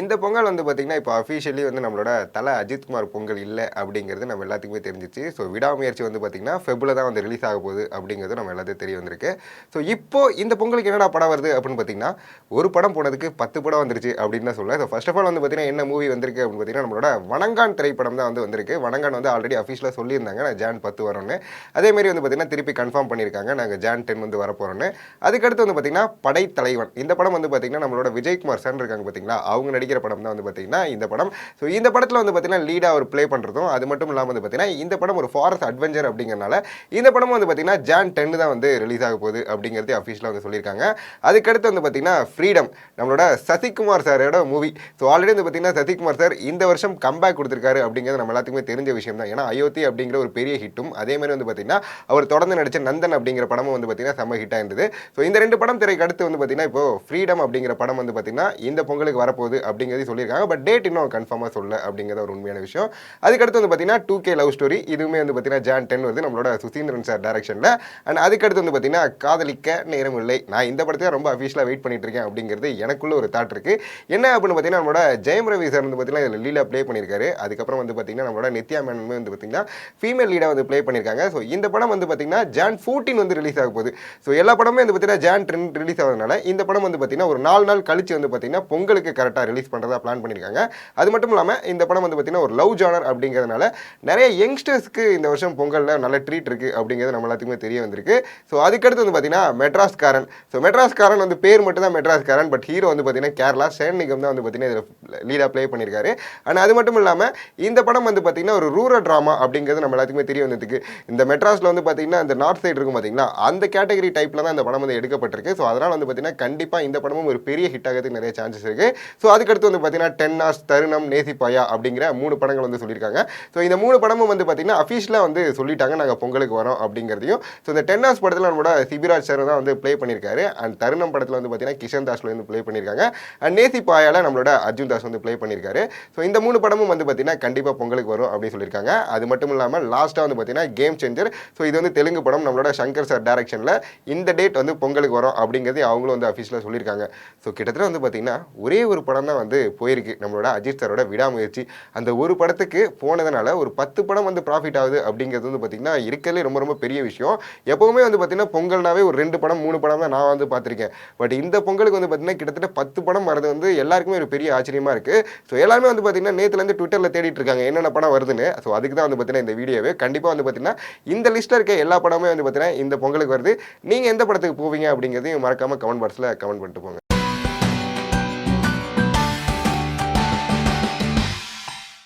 இந்த பொங்கல் வந்து பார்த்திங்கன்னா இப்போ அஃபிஷியலி வந்து நம்மளோட தலை அஜித்குமார் பொங்கல் இல்லை அப்படிங்கிறது நம்ம எல்லாத்துக்குமே தெரிஞ்சிச்சு. ஸோ விடாமுயற்சி வந்து பார்த்திங்கன்னா ஃபெப்பில் தான் வந்து ரிலீஸ் ஆக போகுது அப்படிங்கிறது நம்ம எல்லாத்தையும் தெரிய வந்திருக்கு. ஸோ இப்போது இந்த பொங்கலுக்கு என்னடா படம் வருது அப்படின்னு பார்த்தீங்கன்னா ஒரு படம் போனதுக்கு பத்து படம் வந்துருச்சு அப்படின்னு தான் சொல்ல ஸோ ஃபஸ்ட் ஆஃப் ஆல் வந்து பார்த்திங்கன்னா என்ன மூவி வந்திருக்கு அப்படின்னு பார்த்தீங்கன்னா நம்மளோட வணங்கான் திரைப்படம் தான் வந்து வந்திருக்கு. வணங்கான் வந்து ஆல்ரெடி அஃபீஷியலாக சொல்லியிருந்தாங்க. நான் ஜான் பத்து வரோன்னு. அதேமாரி வந்து பார்த்திங்கன்னா திருப்பி கன்ஃபார்ம் பண்ணியிருக்காங்க. நாங்கள் ஜான் டென் வந்து வரப்போகிறோன்னு அதுக்கடுத்து வந்து பார்த்தீங்கன்னா படைத்தலைவன். இந்த படம் வந்து பார்த்தீங்கன்னா நம்மளோட விஜயகுமார் சார் இருக்காங்க பார்த்திங்களா அவங்க நடிக்கிற படம் தான் வந்து பார்த்தீங்கன்னா இந்த படம் ஸோ இந்த படத்தில் வந்து பார்த்தீங்கன்னா லீடாக அவர் ப்ளே பண்ணுறதும் அது மட்டும் இல்லாமல் வந்து பார்த்தீங்கன்னா இந்த படம் ஒரு ஃபாரஸ்ட் அட்வென்ச்சர் அப்படிங்கிறனால இந்த படம் வந்து பார்த்தீங்கன்னா ஜான் டென் தான் வந்து ரிலீஸ் ஆக போகுது அப்படிங்கிறது அஃபீஷியலாக வந்து சொல்லியிருக்காங்க அதுக்கடுத்து வந்து பார்த்தீங்கன்னா ஃப்ரீடம் நம்மளோட சசிகுமார் சாரோட மூவி ஸோ ஆல்ரெடி வந்து பார்த்தீங்கன்னா சசிகுமார் சார் இந்த வருஷம் கம்பேக் கொடுத்துருக்காரு அப்படிங்கிறது நம்ம எல்லாத்துக்குமே தெரிஞ்ச விஷயம் தான் ஏன்னா அயோத்தி அப்படிங்கிற ஒரு பெரிய ஹிட்டும் அதே மாதிரி வந்து பார்த்தீங்கன்னா அவர் தொடர்ந்து நடித்த நந்தன் அப்படிங்கிற படமும் வந்து பார்த்தீங்கன்னா செம்ம ஹிட்டாக இருந்தது ஸோ இந்த ரெண்டு படம் திரைக்கு அடுத்து வந்து பார்த்தீங்கன்னா இப்போ ஃப்ரீடம் அப்படிங்கிற படம் வந்து பார்த்தீங்கன்னா இந்த பொங்கலுக்கு வரப்போகுது அப்படிங்கிறதையும் சொல்லியிருக்காங்க பட் டேட் இன்னும் கன்ஃபார்மாக சொல்ல அப்படிங்கிறத ஒரு உண்மையான விஷயம் அதுக்கடுத்து வந்து பார்த்தீங்கன்னா டூ கே லவ் ஸ்டோரி இதுவுமே வந்து பார்த்தீங்கன்னா ஜான் டென் வந்து நம்மளோட சுசீந்திரன் சார் டேரக்ஷனில் அண்ட் அதுக்கடுத்து வந்து பார்த்தீங்கன்னா காதலிக்க நேரம் இல்லை நான் இந்த படத்தை ரொம்ப அஃபீஷியலாக வெயிட் பண்ணிட்டு இருக்கேன் அப்படிங்கிறது எனக்குள்ள ஒரு தாட் இருக்குது என்ன அப்படின்னு பார்த்தீங்கன்னா நம்மளோட ஜெயம் ரவி சார் வந்து பார்த்தீங்கன்னா இதில் லீலாக ப்ளே பண்ணியிருக்காரு அதுக்கப்புறம் வந்து பார்த்தீங்கன்னா நம்மளோட நித்யா மேனனுமே வந்து பார்த்தீங்கன்னா ஃபீமேல் லீடாக வந்து ப்ளே பண்ணியிருக்காங்க ஸோ இந்த படம் வந்து பார்த்தீங்கன்னா ஜான் ஃபோர்டீன் வந்து ரிலீஸ் ஆக போகுது ஸோ எல்லா படமே வந்து பார்த்தீங்கன்னா ஜான் டென் ரிலீஸ் ஆகிறதுனால இந்த படம் வந்து பார்த்தீங்கன்னா ஒரு நாலு நாள் கழிச்சு வந்து பார்த்தீங்கன்னா பொங்கலுக்கு கரெக்டாக ரிலீஸ் ரிலீஸ் பண்ணுறதா பிளான் பண்ணியிருக்காங்க அது மட்டும் இல்லாமல் இந்த படம் வந்து பார்த்திங்கன்னா ஒரு லவ் ஜானர் அப்படிங்கிறதுனால நிறைய யங்ஸ்டர்ஸ்க்கு இந்த வருஷம் பொங்கலில் நல்ல ட்ரீட் இருக்குது அப்படிங்கிறது நம்ம எல்லாத்துக்குமே தெரிய வந்திருக்கு. ஸோ அதுக்கடுத்து வந்து பார்த்தீங்கன்னா மெட்ராஸ்காரன். ஸோ மெட்ராஸ்காரன் வந்து பேர் மட்டும் தான் மெட்ராஸ்காரன் பட் ஹீரோ வந்து பார்த்தீங்கன்னா கேரளா. சேன் நிகம் தான் வந்து பார்த்தீங்கன்னா இதில் லீடாக ப்ளே பண்ணியிருக்காரு ஆனால் அது மட்டும் இல்லாமல் இந்த படம் வந்து பார்த்திங்கன்னா ஒரு ரூரல் ட்ராமா அப்படிங்கிறது நம்ம எல்லாத்துக்குமே தெரிய வந்ததுக்கு இந்த மெட்ராஸில் வந்து பார்த்திங்கன்னா இந்த நார்த் சைடு இருக்கும் பார்த்தீங்களா அந்த கேட்டகரி டைப்பில் தான் இந்த படம் வந்து எடுக்கப்பட்டிருக்கு. ஸோ அதனால் வந்து பார்த்திங்கன்னா கண்டிப்பாக இந்த படமும் ஒரு பெரிய ஹிட் ஆகிறதுக்கு நிறைய சான்சஸ் இருக்குது ஸோ அதுக்கு அதுக்கடுத்து வந்து பார்த்தீங்கன்னா டென் ஆர்ஸ் தருணம் நேசிப்பாயா அப்படிங்கிற மூணு படங்கள் வந்து சொல்லியிருக்காங்க. ஸோ இந்த மூணு படமும் வந்து பார்த்தீங்கன்னா அஃபீஷியலாக வந்து சொல்லிட்டாங்க. நாங்கள் பொங்கலுக்கு வரோம் அப்படிங்கிறதையும். ஸோ இந்த டென் ஆர்ஸ் படத்தில் நம்மளோட சிபிராஜ் சார் தான் வந்து ப்ளே பண்ணியிருக்காரு. அண்ட் தருணம் படத்தில் வந்து பார்த்தீங்கன்னா கிஷன் தாஸ்ல வந்து ப்ளே பண்ணியிருக்காங்க. அண்ட் நேசிப்பாயால நம்மளோட அர்ஜுன் தாஸ் வந்து ப்ளே பண்ணியிருக்காரு. ஸோ இந்த மூணு படமும் வந்து பார்த்தீங்கன்னா கண்டிப்பாக பொங்கலுக்கு வரும் அப்படின்னு சொல்லியிருக்காங்க. அது மட்டும் இல்லாமல் லாஸ்ட்டாக வந்து பார்த்தீங்கன்னா கேம் சேஞ்சர் ஸோ இது வந்து தெலுங்கு படம். நம்மளோட சங்கர் சார் டேரக்ஷனில் இந்த டேட் வந்து பொங்கலுக்கு வரும் அப்படிங்கிறது அவங்களும் வந்து அஃபீஷியலாக சொல்லியிருக்காங்க. ஸோ கிட்டத்தட்ட வந்து பார்த்தீங்கன்னா ஒரே ஒரு படம் தான் வந்து போயிருக்கு. நம்மளோட அஜித் சாரோட விடாமுயற்சி. அந்த ஒரு படத்துக்கு போனதுனால ஒரு பத்து படம் வந்து ப்ராஃபிட் ஆகுது அப்படிங்கிறது வந்து பார்த்தீங்கன்னா இருக்கிறதுலே ரொம்ப ரொம்ப பெரிய விஷயம். எப்போவுமே வந்து பார்த்திங்கன்னா பொங்கல்னாவே ஒரு ரெண்டு படம் மூணு படம் தான் நான் வந்து பார்த்துருக்கேன் பட் இந்த பொங்கலுக்கு வந்து பார்த்தீங்கன்னா கிட்டத்தட்ட பத்து படம் வரது வந்து எல்லாருக்குமே ஒரு பெரிய ஆச்சரியமாக இருக்குது ஸோ எல்லாருமே வந்து பார்த்தீங்கன்னா நேற்றுலேருந்து ட்விட்டரில் தேடிட்டு இருக்காங்க என்னென்ன படம் வருதுன்னு. ஸோ அதுக்கு தான் வந்து பார்த்தீங்கன்னா இந்த வீடியோவே. கண்டிப்பாக வந்து பார்த்தீங்கன்னா இந்த லிஸ்ட்டில் இருக்க எல்லா படமே வந்து பார்த்திங்கன்னா இந்த பொங்கலுக்கு வருது. நீங்கள் எந்த படத்துக்கு போவீங்க அப்படிங்கிறதையும் மறக்காமல் கமெண்ட் பாக்ஸில் கமெண்ட் பண்ணிட்டு போங்க.